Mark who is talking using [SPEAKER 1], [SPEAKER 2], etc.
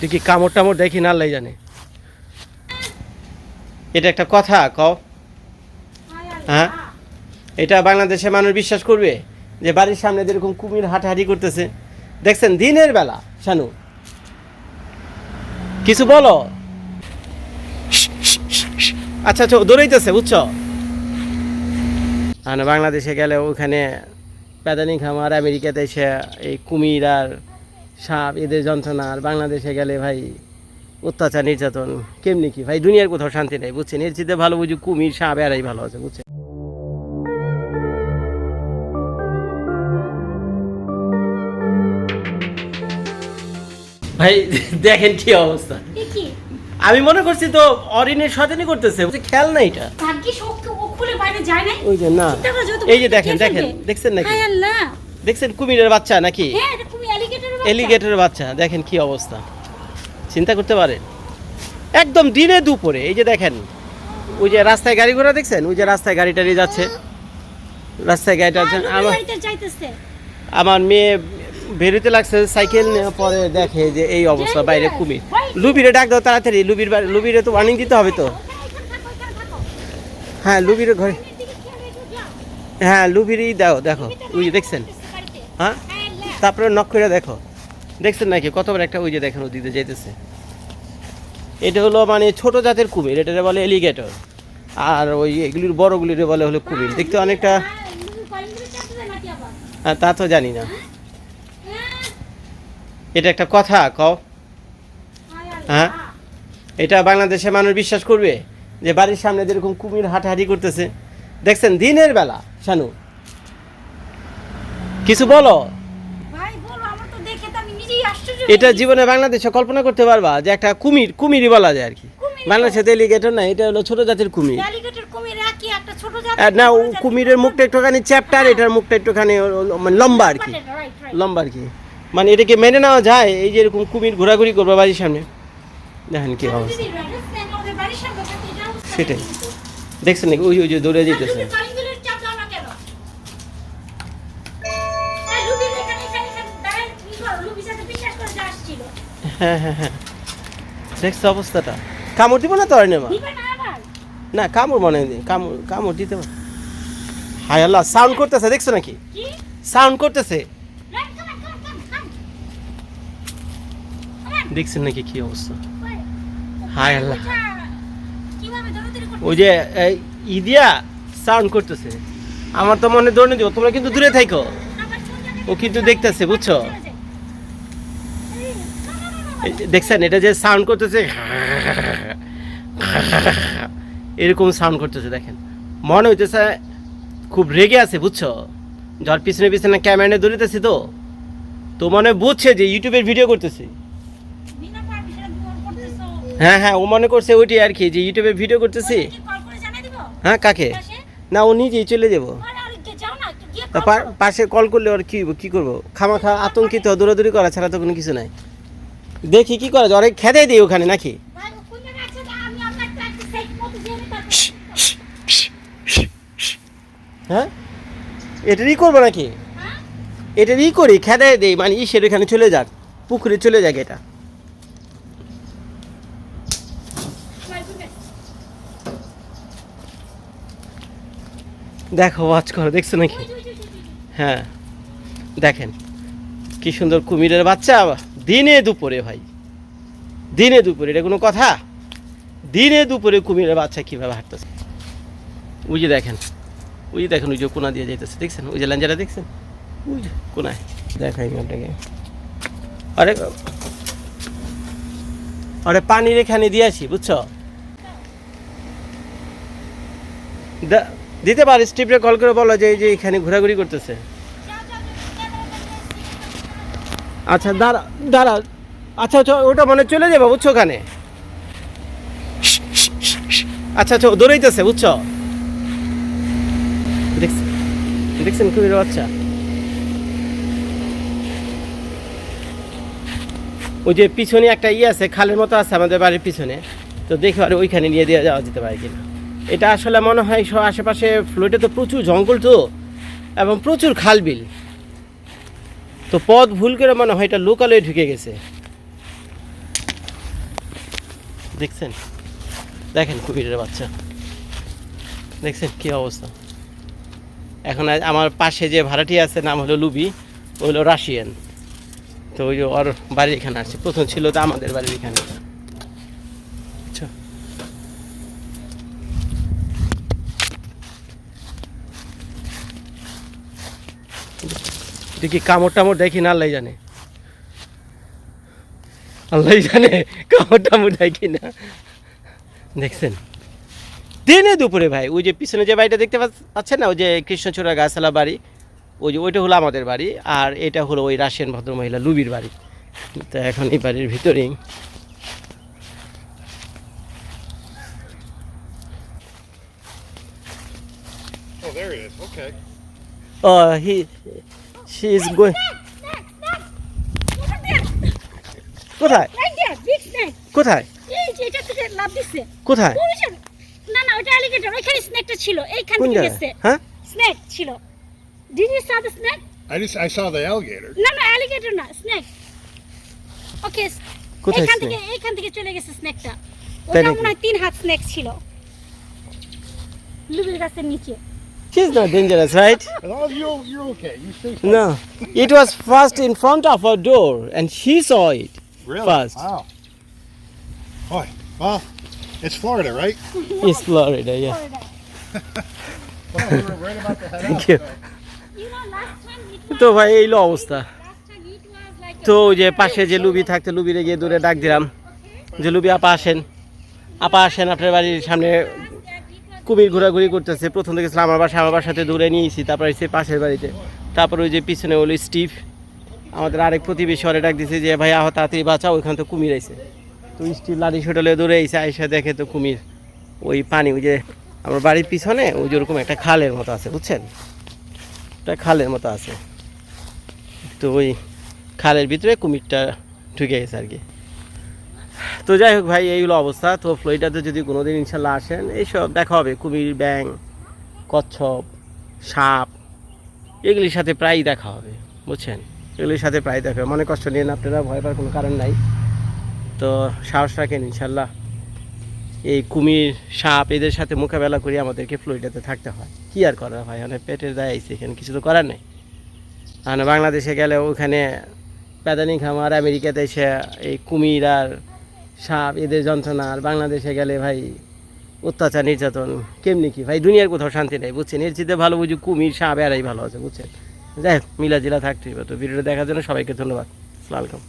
[SPEAKER 1] দেখি কামড় টামড় দেখি না আল্লাহ জানে? এটা একটা কথা, কও। হ্যাঁ? এটা বাংলাদেশে মানুষ বিশ্বাস করবে যে বাড়ির সামনে যেরকম কুমির হাঁটাহাঁটি করতেছে। দেখছেন, দিনের বেলা, শানু। কিছু বলো। আচ্ছা আচ্ছা দৌড়াইতেছে, বুঝছ? বাংলাদেশে গেলে ওখানে প্যাদানি খামার, আমেরিকাতে এসে এই কুমির আর সাপ এদের যন্ত্রণা আর বাংলাদেশে গেলে ভাই অত্যাচার নির্যাতন কেমনি কি? ভাই দুনিয়ার কোথাও শান্তি নেই বুঝছেন? এর চেয়ে ভালো বুঝি কুমির সাপ এরাই ভালো আছে বুঝছেন? ভাই দেখেন কি অবস্থা। আমি মনে করছি তো অরিনের সতেনি করতেছে খেয়াল না এটা।
[SPEAKER 2] ও ও খুলে বাইরে যায় নাই।
[SPEAKER 1] ওই যে না এই যে দেখেন দেখেন দেখছেন নাকি?
[SPEAKER 2] হায় আল্লাহ।
[SPEAKER 1] দেখছেন কুমিরের বাচ্চা নাকি?
[SPEAKER 2] হ্যাঁ
[SPEAKER 1] এলিগেটরের বাচ্চা দেখেন কি অবস্থা। চিন্তা করতে পারেন। একদম দিনে দুপুরে এই যে দেখেন ওই যে রাস্তায় গাড়ি ঘোড়া দেখছেন? ওই যে রাস্তায় গাড়ি টাড়ি যাচ্ছে। রাস্তায় গাড়িটা যাচ্ছে আমার আমার মেয়ে বেরোতে লাগছে সাইকেল নিয়ে পরে দেখে যে এই অবস্থা বাইরে কুমির। লুবিরে ডাক দাও তাড়াতাড়ি লুবির লুবিরে তো ওয়ার্নিং দিতে হবে তো। হ্যাঁ লুবিরে ঘরে হ্যাঁ লুবিরই দাও দেখো ওই যে দেখছেন? হ্যাঁ? তারপরে নক করে দেখো। দেখছেন নাকি? কতবার একটা ওই যে দেখেন ওদিকে যাইতেছে। এটা হলো মানে ছোট জাতের কুমির এটা বলে এলিগেটর আর ওই এগুলির বড়গুলির বলে হলো কুমির। দেখতে অনেকটা হ্যাঁ, তা তো জানি না। এটা একটা কথা কও। হ্যাঁ? এটা বাংলাদেশে মানুষ বিশ্বাস করবে যে বাড়ির সামনে যেরকম কুমির হাঁটাহাঁটি করতেছে। দেখছেন দিনের বেলা শানু। কিছু বলো
[SPEAKER 2] ভাই বলো আমার তো দেখে তো আমি নিজেই আশ্চর্য
[SPEAKER 1] এটা জীবনে বাংলাদেশে কল্পনা করতে পারবা যে একটা কুমির কুমিরই বলা যায় আর কি। বাংলাদেশে তো এলিগেটর না এটা হলো ছোট জাতের কুমির। না ও কুমিরের মুখটা একটুখানি চ্যাপ্টার এটার মুখটা একটুখানি মানে লম্বা আর কি। লম্বা আর কি। মানে এটাকে মেনে নেওয়া যায় এই যে এরকম কুমির ঘোরাঘুরি করবে বাড়ির সামনে। দেখেন কি অবস্থা।
[SPEAKER 2] অবস্থা
[SPEAKER 1] সেটাই। দেখছেন নাকি? ওই ওই যে দৌড়ে যেতেছে।
[SPEAKER 2] আসছিল।
[SPEAKER 1] হ্যাঁ হ্যাঁ হ্যাঁ। দেখছ অবস্থাটা। কামড় দিব না তো আর নেমা
[SPEAKER 2] না
[SPEAKER 1] কামড় মনে হয় কামড় কামড় দিতে পারে হায় আল্লাহ সাউন্ড করতেছে দেখছ নাকি? সাউন্ড করতেছে। দেখছেন নাকি কি অবস্থা? হায় আল্লাহ? ওই যে এই ইদিয়া সাউন্ড করতেছে। আমার তো মনে দৌড়ে দিব তোমরা কিন্তু দূরে
[SPEAKER 2] জায়গায়
[SPEAKER 1] ও কিন্তু দেখতেছে বুঝছ
[SPEAKER 2] চলে যায়। এই, না, না, না, না,
[SPEAKER 1] এই যে দেখছেন এটা যে সাউন্ড করতেছে এরকম সাউন্ড করতেছে দেখেন। মনে হইতেছে খুব রেগে আছে বুঝছ? যার পিছনে পিছনে ক্যামেরা দৌড়িতেছি তো। তো মনে বুঝছে যে ইউটিউবের ভিডিও করতেছি। হ্যাঁ হ্যাঁ ও মনে করছে ওইটি আর কি যে ইউটিউবে ভিডিও করতেছি? হ্যাঁ কাকে? না ও নিজেই চলে যাব। পাশে কল করলে ওর কি কি করব? খামাখা আতঙ্কিত দৌড়াদৌড়ি করা ছাড়া তো কোনো কিছু নাই। দেখি কি করা যায় অনেক খেতে দিই ওখানে নাকি? হ্যাঁ? এটারই করব নাকি?
[SPEAKER 2] হ্যাঁ?
[SPEAKER 1] এটারই করি খেদায় দেই মানে ইসের এখানে চলে যাক পুকুরে চলে যাক এটা। দেখো ওয়াচ করো দেখছ নাকি। হ্যাঁ। দেখেন কি সুন্দর কুমিরের বাচ্চা দিনে দুপুরে ভাই। দিনে দুপুরে, এটা কোনো কথা? দিনে দুপুরে কুমিরের বাচ্চা কীভাবে হাঁটতেছে? ওই যে দেখেন, ওই যে দেখেন, ওই যে কোনা দিয়ে যাইতেছে, দেখছেন? ওই যে ল্যাঞ্জাটা দেখছেন? ওই যে কোনায়। দেখাই আপনাকে। আরে আরে পানির এখানে দিয়ে আসি, বুঝছ? দিতে পারি স্টিপরে কল করে বলো যে, এই যে এখানে ঘোরাঘুরি করতেছে। আচ্ছা দাঁড়া দাঁড়া। আচ্ছা আচ্ছা ওটা মনে চলে যাবে, বুঝছ ওখানে? আচ্ছা আচ্ছা দৌড়াইতেছে, বুঝছ? দেখছেন কুমির বাচ্চা। ওই যে পিছনে একটা ইয়ে আছে, খালের মতো আছে আমাদের বাড়ির পিছনে। তো দেখে আর ওইখানে নিয়ে দিয়ে যাওয়া যেতে পারে কিনা। এটা আসলে মনে হয় আশেপাশে ফ্লোটে তো প্রচুর জঙ্গল তো, এবং প্রচুর খাল বিল। তো পথ ভুল করে মনে হয় এটা লোকালে ঢুকে গেছে। দেখছেন? দেখেন কুমিরের বাচ্চা। দেখছেন কি অবস্থা? এখন আমার পাশে যে ভাড়াটি আছে, নাম হলো লুবি ওই হলো রাশিয়ান। তো ওই ওর বাড়ির এখানে আসছে। প্রথম ছিল তো আমাদের বাড়ির এখানে। কি কামড় টামড় দেখি না আল্লাহ জানে। আল্লাহ জানে কামড় টামড় দেখি না। দেখছেন? দিনে দুপুরে ভাই ওই যে পিছনে যে বাড়িটা দেখতে পাচ্ছ- পাচ্ছেন না ওই যে কৃষ্ণচূড়া গাছালা বাড়ি ওই যে ওইটা হলো আমাদের বাড়ি আর এটা হলো ওই রাশিয়ান ভদ্রমহিলা লুবির বাড়ি। তো এখন এই বাড়ির ভিতরেই।
[SPEAKER 3] Oh, there he is. Okay.
[SPEAKER 1] Uh, he, she is going. কোথায়?
[SPEAKER 2] Right there, big snake.
[SPEAKER 1] কোথায়?
[SPEAKER 2] এই যে এটা থেকে লাভ দিচ্ছে
[SPEAKER 1] কোথায়?
[SPEAKER 2] না না ওটা অ্যালিগেটর ওইখানে স্নেকটা ছিল এইখান থেকে গেছে
[SPEAKER 1] হ্যাঁ?
[SPEAKER 2] স্নেক ছিল did you saw the snake
[SPEAKER 3] I just I saw the alligator.
[SPEAKER 2] না না স্নেক
[SPEAKER 1] কোথায়
[SPEAKER 2] এইখান থেকে এইখান থেকে চলে গেছে স্নেকটা
[SPEAKER 1] তাই
[SPEAKER 2] ওটা মনে হয় তিন হাত স্নেক ছিল। লুবির গাছের নিচে।
[SPEAKER 1] She is not dangerous, right?
[SPEAKER 3] Oh, you're you're okay. You stay safe.
[SPEAKER 1] No. It was first in front of our door, and she saw it.
[SPEAKER 3] Really?
[SPEAKER 1] Fast.
[SPEAKER 3] Wow. Boy. Well, it's Florida, right?
[SPEAKER 1] It's Florida, yeah.
[SPEAKER 3] Well, we were right about to head
[SPEAKER 1] Thank
[SPEAKER 3] out.
[SPEAKER 1] you.
[SPEAKER 3] so-
[SPEAKER 2] You know, last time it was-
[SPEAKER 1] তো ভাই এই হলো অবস্থা
[SPEAKER 2] last time it was like a
[SPEAKER 1] তো ওই যে পাশে যে লুবি থাকতে লুবিরে গিয়ে দূরে ডাক দিলাম যে লুবি আপা আসেন আপা আসেন আপনার বাড়ির সামনে কুমির ঘোরাঘুরি করতেছে। প্রথম থেকে ছিল আমার বাসা, আমার বাসাতে দূরে নিয়েছি, তারপর এসে পাশের বাড়িতে। তারপর ওই যে পিছনে হলো স্টিভ আমাদের আরেক প্রতিবেশী অরে ডাক দিছে যে, ভাই, আহ, তাড়াতাড়ি বাঁচাও, ওইখান তো কুমির আইছে। তো স্টিভ লাড়ি ছোটলে দূরে আইসে আইসা দেখে তো কুমির। ওই পানি, ওই যে আমার বাড়ির পিছনে, ওই যে ওরকম একটা খালের মতো আছে, বুঝছেন? একটা খালের মতো আছে। তো ওই খালের ভিতরে কুমিরটা ঢুকে গেছে আর কি। তো যাই হোক ভাই এইগুলো অবস্থা। তো ফ্লোরিডাতে যদি কোনোদিন ইনশাল্লাহ আসেন, এইসব দেখা হবে। কুমির ব্যাং কচ্ছপ, সাপ, এগুলির সাথে প্রায়ই দেখা হবে, বুঝছেন? এগুলির সাথে প্রায় দেখা হবে। মনে কষ্ট নিয়ে আপনারা, ভয় পাওয়ার কোনো কারণ নাই। তো সাহস রাখেন ইনশাল্লাহ, এই কুমির, সাপ, এদের সাথে মোকাবেলা করে আমাদেরকে ফ্লোরিডাতে থাকতে হয়। কি আর করার ভাই, অনেক পেটের দায় আইছে, এখানে কিছু তো করার নেই। আর বাংলাদেশে গেলে ওখানে প্যাদানি খামার আমেরিকাতে এসে এই কুমির আর সাপ, এদের যন্ত্রণা, আর বাংলাদেশে গেলে ভাই অত্যাচার, নির্যাতন, কেমনি কি? ভাই, দুনিয়ার কোথাও শান্তি নেই, বুঝছেন? এর চেয়ে ভালো বুঝি কুমির, সাপ, এরাই ভালো আছে, বুঝছেন? যাই হোক মিলা জিলা থাকতেই তো ভিডিওটা দেখার জন্য সবাইকে ধন্যবাদ। ওয়েলকাম